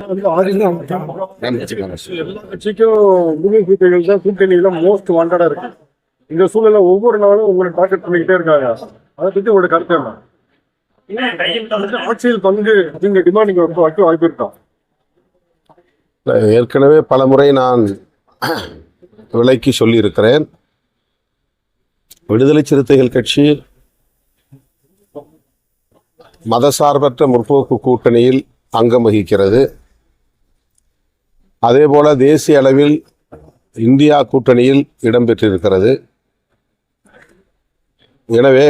எல்லா கட்சிக்கும் முழு கூட்டணிகள் தான் கூட்டணியில மோஸ்ட் வாண்டடா இருக்கு இந்த சூழல்ல ஒவ்வொரு நாளும் உங்களை டார்கெட் பண்ணிக்கிட்டே இருக்காங்க அதை பத்தி உங்களோட கருத்து என்ன ஆட்சியில் பங்கு அப்படிங்கிற டிமாண்ட் நீங்க வைக்க வாய்ப்பு இருக்கா ஏற்கனவே பல முறை நான் விலைக்கு சொல்லியிருக்கிறேன். விடுதலை சிறுத்தைகள் கட்சி மதசார்பற்ற முற்போக்கு கூட்டணியில் அங்கம் வகிக்கிறது. அதே போல் தேசிய அளவில் இந்தியா கூட்டணியில் இடம்பெற்றிருக்கிறது. எனவே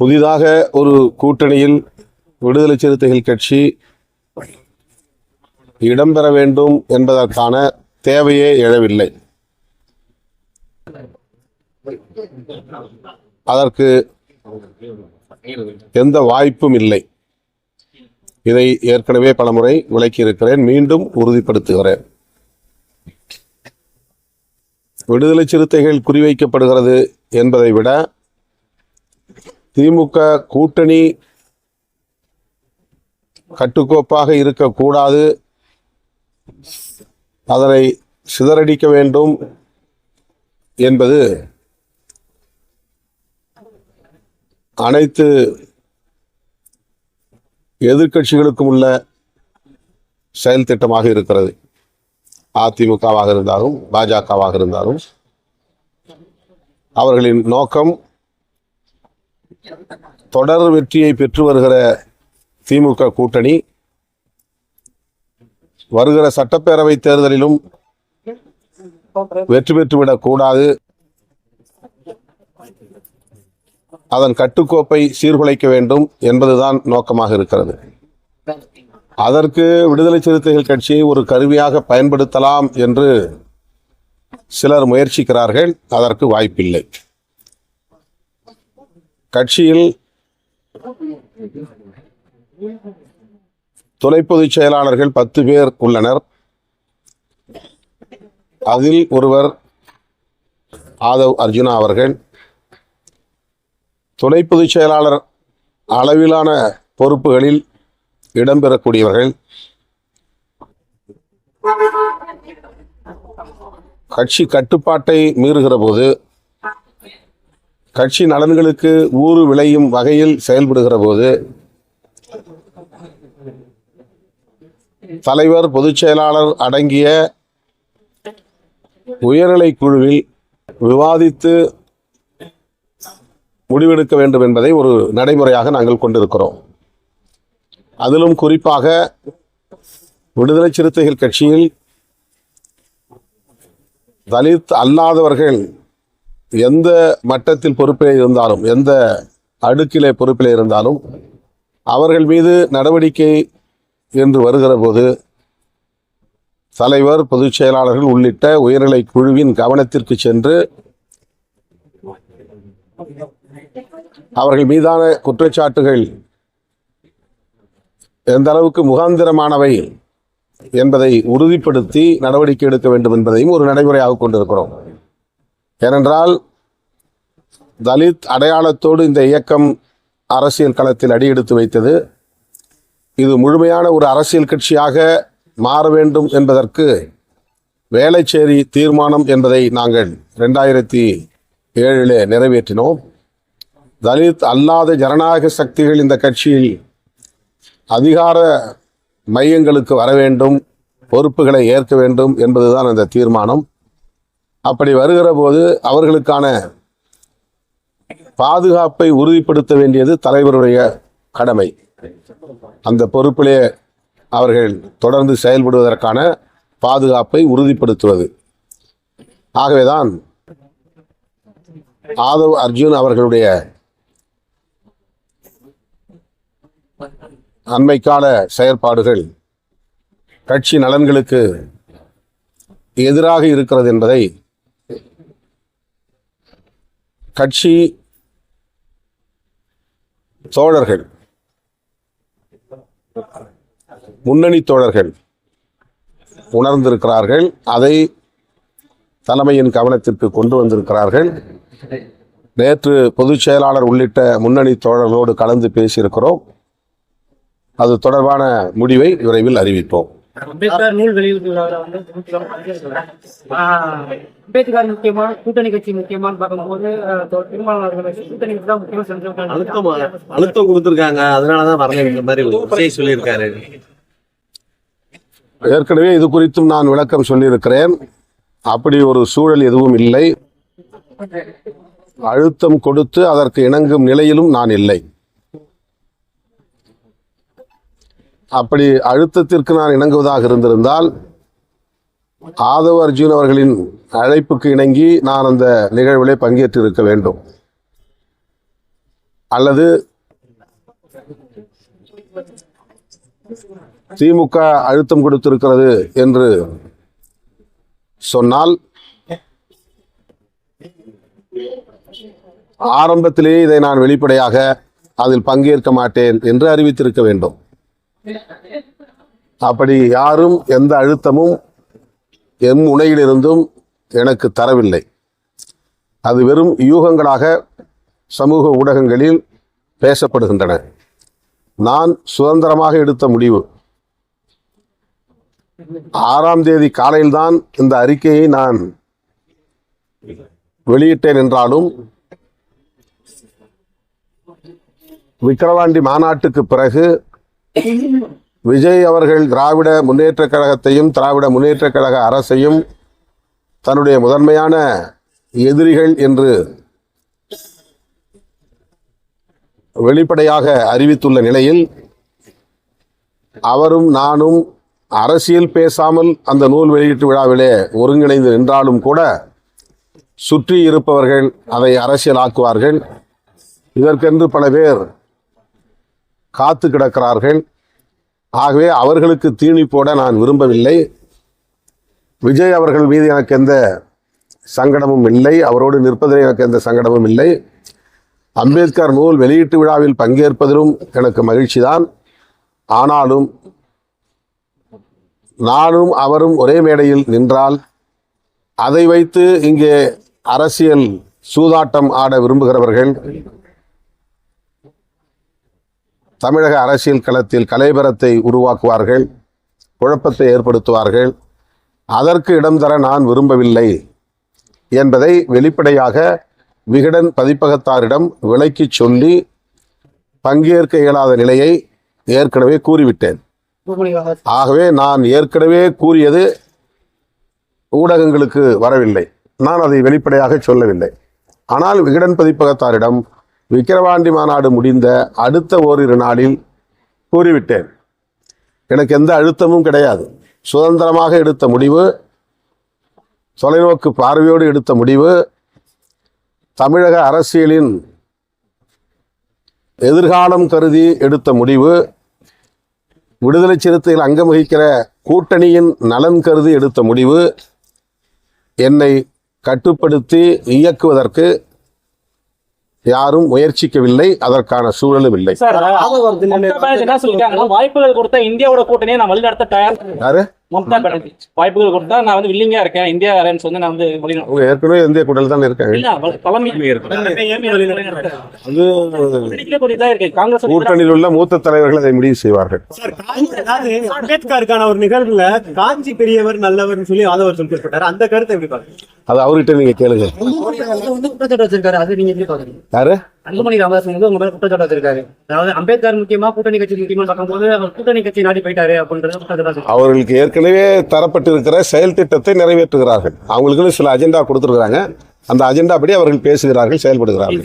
புதிதாக ஒரு கூட்டணியில் விடுதலை சிறுத்தைகள் கட்சி இடம்பெற வேண்டும் என்பதற்கான தேவையே எழவில்லை. அதற்கு எந்த வாய்ப்பும் இல்லை. இதை ஏற்கனவே பலமுறை விளக்கியிருக்கிறேன். மீண்டும் உறுதிப்படுத்துகிறேன். விடுதலை சிறுத்தைகள் குறிவைக்கப்படுகிறது என்பதை விட திமுக கூட்டணி கட்டுக்கோப்பாக இருக்கக்கூடாது. அதனை சிதறடிக்க வேண்டும் என்பது அனைத்து எதிர்க்கட்சிகளுக்கும் உள்ள செயல் திட்டமாக இருக்கிறது. அதிமுகவாக இருந்தாலும் பாஜகவாக இருந்தாலும் அவர்களின் நோக்கம் தொடர் வெற்றியை பெற்று வருகிற திமுக கூட்டணி வருகிற சட்டப்பேரவை தேர்தலிலும் வெற்றி பெற்றுவிடக் கூடாது. அதன் கட்டுக்கோப்பை சீர்குலைக்க வேண்டும் என்பதுதான் நோக்கமாக இருக்கிறது. அதற்கு விடுதலை சிறுத்தைகள் கட்சியை ஒரு கருவியாக பயன்படுத்தலாம் என்று சிலர் முயற்சிக்கிறார்கள். அதற்கு வாய்ப்பில்லை. கட்சியில் துணை பொதுச் செயலாளர்கள் பத்து பேர் உள்ளனர். அதில் ஒருவர் ஆதவ் அர்ஜுனா அவர்கள் துணை பொதுச் செயலாளர் அளவிலான பொறுப்புகளில் இடம்பெறக்கூடியவர்கள் கட்சி கட்டுப்பாட்டை மீறுகிற போது கட்சி நலன்களுக்கு ஊறு விளையும் வகையில் செயல்படுகிற போது தலைவர் பொதுச் செயலாளர் அடங்கிய உயர்நிலை குழுவில் விவாதித்து முடிவெடுக்க வேண்டும் என்பதை ஒரு நடைமுறையாக நாங்கள் கொண்டிருக்கிறோம். அதிலும் குறிப்பாக விடுதலை சிறுத்தைகள் கட்சியில் தலித் அல்லாதவர்கள் எந்த மட்டத்தில் பொறுப்பிலே இருந்தாலும் எந்த அடுக்கிலே பொறுப்பிலே இருந்தாலும் அவர்கள் மீது நடவடிக்கை என்று வருகிற போது தலைவர் பொதுச் செயலாளர்கள் உள்ளிட்ட உயர்நிலை குழுவின் கவனத்திற்கு சென்று அவர்கள் மீதான குற்றச்சாட்டுகள் எந்த அளவுக்கு முகாந்திரமானவை என்பதை உறுதிப்படுத்தி நடவடிக்கை எடுக்க வேண்டும் என்பதையும் ஒரு நடைமுறையாக கொண்டிருக்கிறோம். ஏனென்றால் தலித் அடையாளத்தோடு இந்த இயக்கம் அரசியல் களத்தில் அடியெடுத்து வைத்தது. இது முழுமையான ஒரு அரசியல் கட்சியாக மாற வேண்டும் என்பதற்கு வேலைச்சேரி தீர்மானம் என்பதை நாங்கள் ரெண்டாயிரத்தி ஏழிலே நிறைவேற்றினோம். தலித் அல்லாத ஜனநாயக சக்திகள் இந்த கட்சியில் அதிகார மையங்களுக்கு வர வேண்டும் பொறுப்புகளை ஏற்க வேண்டும் என்பதுதான் அந்த தீர்மானம். அப்படி வருகிற போது அவர்களுக்கான பாதுகாப்பை உறுதிப்படுத்த வேண்டியது தலைவருடைய கடமை. அந்த பொறுப்பிலே அவர்கள் தொடர்ந்து செயல்படுவதற்கான பாதுகாப்பை உறுதிப்படுத்துவது. ஆகவேதான் ஆதவ் அர்ஜுன் அவர்களுடைய அண்மைக்கால செயற்பாடுகள் கட்சி நலன்களுக்கு எதிராக இருக்கிறது என்பதை கட்சி தோழர்கள் முன்னணி தோழர்கள் உணர்ந்திருக்கிறார்கள். அதை தலைமையின் கவனத்திற்கு கொண்டு வந்திருக்கிறார்கள். நேற்று பொதுச் செயலாளர் உள்ளிட்ட முன்னணி தோழர்களோடு கலந்து பேசியிருக்கிறோம். அது தொடர்பான முடிவை விரைவில் அறிவிப்போம். அம்பேத்கர் நூல் வெளியீட்டு விழாவில் வந்து அம்பேத்கர் முக்கியமா கூட்டணி கட்சி முக்கியமான்னு பார்க்கும்போது ஆஹ் தொ- திருமாவளவன் அவர்கள் வச்சு கூட்டணி கட்சி தான் முக்கியமா செஞ்சிருக்காங்க அழுத்தம் அழுத்தம் கொடுத்துருக்காங்க. அதனாலதான் வரல மாதிரி சொல்லியிருக்காரு. ஏற்கனவே இது குறித்தும் நான் விளக்கம் சொல்லியிருக்கிறேன். அப்படி ஒரு சூழல் எதுவும் இல்லை. அழுத்தம் கொடுத்து அதற்கு இணங்கும் நிலையிலும் நான் இல்லை. அப்படி அழுத்தத்திற்கு நான் இணங்குவதாக இருந்திருந்தால் ஆதவ அர்ஜுன் அவர்களின் அழைப்புக்கு இணங்கி நான் அந்த நிகழ்விலே பங்கேற்றிருக்க வேண்டும். அல்லது திமுக அழுத்தம் கொடுத்திருக்கிறது என்று சொன்னால் ஆரம்பத்திலேயே இதை நான் வெளிப்படையாக அதில் பங்கேற்க மாட்டேன் என்று அறிவித்திருக்க வேண்டும். அப்படி யாரும் எந்த அழுத்தமும் எம் முனையிலிருந்தும் எனக்கு தரவில்லை. அது வெறும் யூகங்களாக சமூக ஊடகங்களில் பேசப்படுகின்றன. நான் சுதந்திரமாக எடுத்த முடிவு. ஆறாம் தேதி காலையில்தான் இந்த அறிக்கையை நான் வெளியிட்டேன் என்றாலும் விக்கிரவாண்டி மாநாட்டுக்கு பிறகு விஜய் அவர்கள் திராவிட முன்னேற்றக் கழகத்தையும் திராவிட முன்னேற்ற கழக அரசையும் தன்னுடைய முதன்மையான எதிரிகள் என்று வெளிப்படையாக அறிவித்துள்ள நிலையில் அவரும் நானும் அரசியல் பேசாமல் அந்த நூல் வெளியீட்டு விழாவிலே ஒருங்கிணைந்து நின்றாலும் கூட சுற்றி இருப்பவர்கள் அதை அரசியலாக்குவார்கள். இதற்கென்று பல பேர் காத்து கிடக்கிறார்கள். ஆகவே அவர்களுக்கு தீனி போட நான் விரும்பவில்லை. விஜய் அவர்கள் மீது எனக்கு எந்த சங்கடமும் இல்லை. அவரோடு நிற்பதில் எனக்கு எந்த சங்கடமும் இல்லை. அம்பேத்கர் நூல் வெளியீட்டு விழாவில் பங்கேற்பதிலும் எனக்கு மகிழ்ச்சி தான் ஆனாலும் நானும் அவரும் ஒரே மேடையில் நின்றால் அதை வைத்து இங்கே அரசியல் சூதாட்டம் ஆட விரும்புகிறவர்கள் தமிழக அரசியல் களத்தில் கலைபரத்தை உருவாக்குவார்கள் குழப்பத்தை ஏற்படுத்துவார்கள். அதற்கு இடம் தர நான் விரும்பவில்லை என்பதை வெளிப்படையாக விகடன் பதிப்பகத்தாரிடம் விளக்கிச் சொல்லி பங்கேற்க இயலாத நிலையை ஏற்கனவே கூறிவிட்டேன். ஆகவே நான் ஏற்கனவே கூறியது ஊடகங்களுக்கு வரவில்லை. நான் அதை வெளிப்படையாக சொல்லவில்லை. ஆனால் விகடன் பதிப்பகத்தாரிடம் விக்கிரவாண்டி மாநாடு முடிந்த அடுத்த ஓரிரு நாளில் கூறிவிட்டேன். எனக்கு எந்த அழுத்தமும் கிடையாது. சுதந்திரமாக எடுத்த முடிவு தொலைநோக்கு பார்வையோடு எடுத்த முடிவு தமிழக அரசியலின் எதிர்காலம் கருதி எடுத்த முடிவு விடுதலை சிறுத்தையில் அங்கம் வகிக்கிற கூட்டணியின் நலன் கருதி எடுத்த முடிவு என்னை கட்டுப்படுத்தி இயக்குவதற்கு யாரும் முயற்சிக்கவில்லை அதற்கான சூழலும் இல்லை. வாய்ப்புகள் கொடுத்தா இந்தியாவோட கூட்டணியை நான் வழிநடத்த தயார் யாரு? மம்தா பானர்ஜி வாய்ப்புகள் கொடுத்தா நான் வந்து வில்லிங்கா இருக்கேன். இந்தியா அலையன்ஸ் வந்து நான் வந்து அவங்க ஏற்கனவே இந்திய கூட்டத்தில் தான் இருக்காங்க தலைமை காங்கிரஸ் கூட்டணியில் உள்ள மூத்த தலைவர்கள் அதை முடிவு செய்வார்கள். அம்பேத்கருக்கான ஒரு நிகழ்வுல காஞ்சி பெரியவர் நல்லவர்னு சொல்லி ஆதவர் சொல்லியிருப்பாரு அந்த கருத்தை எப்படி பாருங்க அது அவர்கிட்ட நீங்க கேளுங்க. வந்து குற்றச்சாட்டு வச்சிருக்காரு அது நீங்க எப்படி பாக்குறீங்க யாரு? அன்புமணி ராமதாஸ் வந்து உங்க மேல குற்றச்சாட்டு வச்சிருக்காரு. அதாவது அம்பேத்கர் முக்கியமா கூட்டணி கட்சி முக்கியமா பார்க்கும்போது அவர் கூட்டணி கட்சி நாடி போயிட்டாரு அப்படின்றது குற்றச்சாட்டு. அவர்களுக்கு ஏற்கனவே தரப்பட்டிருக்கிற செயல் திட்டத்தை நிறைவேற்றுகிறார்கள். அவங்களுக்குன்னு சில அஜெண்டா கொடுத்துருக்காங்க அந்த அஜெண்டா படி அவர்கள் பேசுகிறார்கள் செயல்படுகிறார்கள்.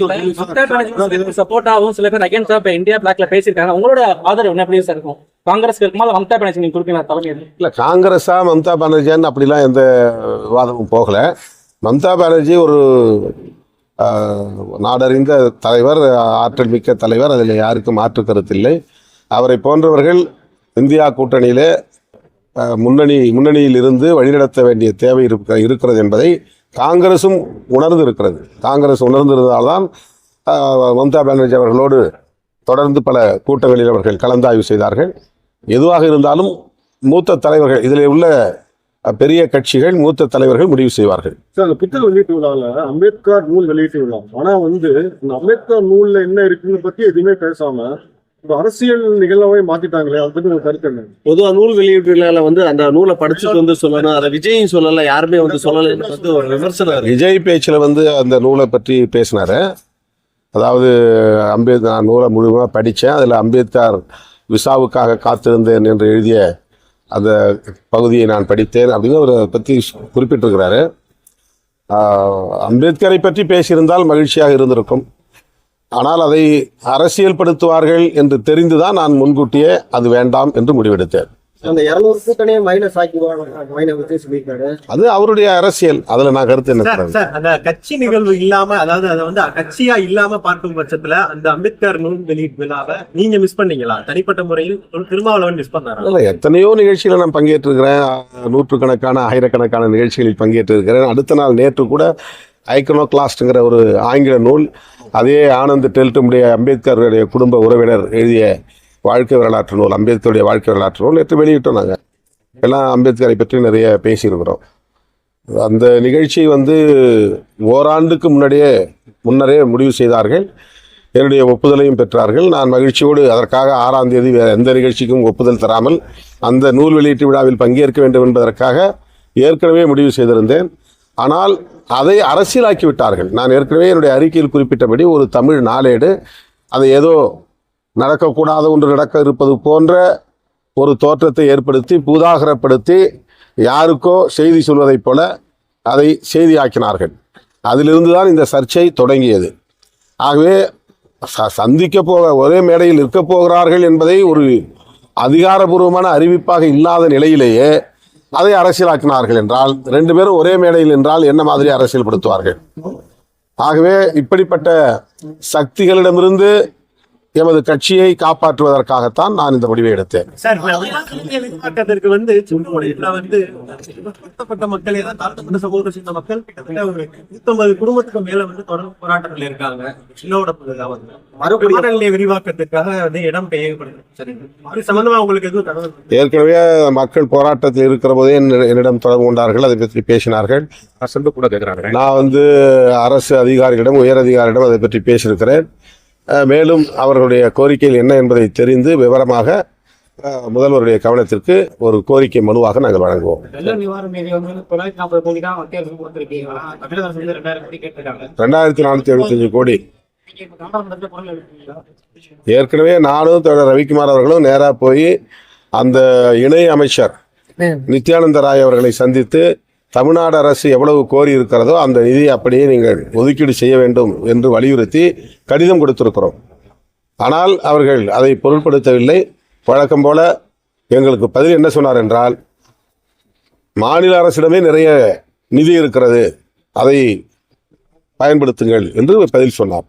சப்போர்ட்டாவும் சில பேர் அகைன்ஸ்டா இப்ப இந்தியா பிளாக்ல பேசியிருக்காங்க. உங்களோட ஆதரவு என்ன எப்படி சார் இருக்கும்? காங்கிரஸ் இருக்குமா மம்தா பானர்ஜி நீங்க கொடுப்பீங்களா? தலைமை இல்ல காங்கிரஸா மம்தா பானர்ஜியான்னு அப்படிலாம் எந்த விவாதமும் போகல. மம்தா பானர்ஜி ஒரு நாடறிந்த தலைவர் ஆற்றல் மிக்க தலைவர் அதில் யாருக்கும் மாற்று கருத்தில்லை அவரை போன்றவர்கள் இந்தியா கூட்டணியிலே முன்னணி முன்னணியில் இருந்து வழிநடத்த வேண்டிய தேவை இருக்க இருக்கிறது என்பதை காங்கிரசும் உணர்ந்து இருக்கிறது காங்கிரஸ் உணர்ந்திருந்தால்தான் மம்தா பானர்ஜி அவர்களோடு தொடர்ந்து பல கூட்டங்களில் அவர்கள் கலந்தாய்வு செய்தார்கள். எதுவாக இருந்தாலும் மூத்த தலைவர்கள் இதில் உள்ள பெரிய கட்சிகள் மூத்த தலைவர்கள் முடிவு செய்வார்கள். சார் அந்த புத்தக வெளியீட்டு விழாவில் அம்பேத்கர் நூல் வெளியீட்டு விழா. ஆனா வந்து இந்த அம்பேத்கர் நூல்ல என்ன இருக்குன்னு பத்தி எதுவுமே பேசாம ஒரு அரசியல் நிகழ்வை மாத்திட்டாங்களே அதை உங்க கருத்து என்ன? பொதுவா நூல் வெளியீட்டுல வந்து அந்த நூலை படிச்சுட்டு வந்து சொல்லணும் அதை விஜயும் சொல்லல யாருமே வந்து சொல்லலைன்னு வந்து ஒரு விமர்சனம் விஜய் பேச்சில் வந்து அந்த நூலை பற்றி பேசினாரு. அதாவது அம்பேத்கர் நூலை முழுமையாக படித்தேன் அதில் அம்பேத்கர் விசாவுக்காக காத்திருந்தேன் என்று எழுதிய அந்த பகுதியை நான் படித்தேன் அப்படின்னு அவரை பற்றி குறிப்பிட்டிருக்கிறாரு. அம்பேத்கரை பற்றி பேசியிருந்தால் மகிழ்ச்சியாக இருந்திருக்கும். ஆனால் அதை அரசியல்படுத்துவார்கள் என்று தெரிந்துதான் நான் முன்கூட்டியே அது வேண்டாம் என்று முடிவெடுத்தேன். அது அவருடைய அரசியல். அதில் நான் கருத்து என்ன அந்த கட்சி நிகழ்வு இல்லாம அதாவது அதை வந்து கட்சியா இல்லாம பார்க்கும் பட்சத்துல அந்த அம்பேத்கர் நூல் வெளியீட்டு விழாவை நீங்க மிஸ் பண்ணீங்களா? தனிப்பட்ட முறையில் ஒரு திருமாவளவன் மிஸ் பண்ணாரா? இல்லை எத்தனையோ நிகழ்ச்சியில் நான் பங்கேற்றிருக்கிறேன். நூற்றுக்கணக்கான ஆயிரக்கணக்கான நிகழ்ச்சிகளில் பங்கேற்றிருக்கிறேன். அடுத்த நாள் நேற்று கூட ஐக்கனோ கிளாஸ்ட்ங்கிற ஒரு ஆங்கில நூல் அதே ஆனந்த் டெல்ட்டுடைய அம்பேத்கருடைய குடும்ப உறவினர் எழுதிய வாழ்க்கை வரலாற்று நூல் அம்பேத்கருடைய வாழ்க்கை வரலாற்று நூல் நேற்று வெளியிட்டோம் நாங்கள் எல்லாம் அம்பேத்கரை பற்றி நிறைய பேசியிருக்கிறோம். அந்த நிகழ்ச்சி வந்து ஓராண்டுக்கு முன்னாடியே முன்னரே முடிவு செய்தார்கள். என்னுடைய ஒப்புதலையும் பெற்றார்கள். நான் மகிழ்ச்சியோடு அதற்காக ஆறாம் தேதி வேறு எந்த நிகழ்ச்சிக்கும் ஒப்புதல் தராமல் அந்த நூல் வெளியீட்டு விழாவில் பங்கேற்க வேண்டும் என்பதற்காக ஏற்கனவே முடிவு செய்திருந்தேன். ஆனால் அதை அரசியலாக்கி விட்டார்கள் நான் ஏற்கனவே என்னுடைய அறிக்கையில் குறிப்பிட்டபடி ஒரு தமிழ் நாளேடு அதை ஏதோ நடக்கக்கூடாத ஒன்று நடக்க இருப்பது போன்ற ஒரு தோற்றத்தை ஏற்படுத்தி பூதாகரப்படுத்தி யாருக்கோ செய்தி சொல்வதைப் போல அதை செய்தியாக்கினார்கள். அதிலிருந்து தான் இந்த சர்ச்சை தொடங்கியது. ஆகவே ச- சந்திக்க போக ஒரே மேடையில் இருக்க போகிறார்கள் என்பதை ஒரு அதிகாரபூர்வமான அறிவிப்பாக இல்லாத நிலையிலேயே அதை அரசியலாக்கினார்கள் என்றால் ரெண்டு பேரும் ஒரே மேடையில் என்றால் என்ன மாதிரி அரசியல்படுத்துவார்கள்? ஆகவே இப்படிப்பட்ட சக்திகளிடமிருந்து எமது கட்சியை காப்பாற்றுவதற்காகத்தான் நான் இந்த முடிவை எடுத்தேன். வந்து வந்து மக்கள் ஏதாவது தாழ்த்தப்பட்ட சமூகத்தை சேர்ந்த மக்கள் கிட்டத்தட்ட ஒரு நூத்தம்பது குடும்பத்துக்கு மேல வந்து தொடர்பு போராட்டத்தில் இருக்காங்க. சின்னோட மறுபடியும் விரிவாக்கத்திற்காக வந்து இடம் அது சம்பந்தமா உங்களுக்கு எதுவும் தகவல் ஏற்கனவே மக்கள் போராட்டத்தில் இருக்கிற போதே என்னிட- என்னிடம் தொடர்பு கொண்டார்கள் அதை பற்றி பேசினார்கள். கூட கேக்குறாங்க. நான் வந்து அரசு அதிகாரிகளிடம் உயர் அதிகாரியிடம் அதை பற்றி பேசியிருக்கிறேன். மேலும் அவர்களுடைய கோரிக்கைகள் என்ன என்பதை தெரிந்து விவரமாக முதல்வருடைய கவனத்திற்கு ஒரு கோரிக்கை மனுவாக நாங்கள் வழங்குவோம். ரெண்டாயிரத்தி நானூற்றி எழுபத்தஞ்சு கோடி. ஏற்கனவே நானும் ரவிக்குமார் அவர்களும் நேராக போய் அந்த இணை அமைச்சர் நித்யானந்த ராய் அவர்களை சந்தித்து தமிழ்நாடு அரசு எவ்வளவு கோரி இருக்கிறதோ அந்த நிதியை அப்படியே நீங்கள் ஒதுக்கீடு செய்ய வேண்டும் என்று வலியுறுத்தி கடிதம் கொடுத்திருக்கிறோம். ஆனால் அவர்கள் அதை பொருட்படுத்தவில்லை. வழக்கம் போல எங்களுக்கு பதில் என்ன சொன்னார் என்றால் மாநில அரசிடமே நிறைய நிதி இருக்கிறது. அதை பயன்படுத்துங்கள் என்று பதில் சொன்னார்.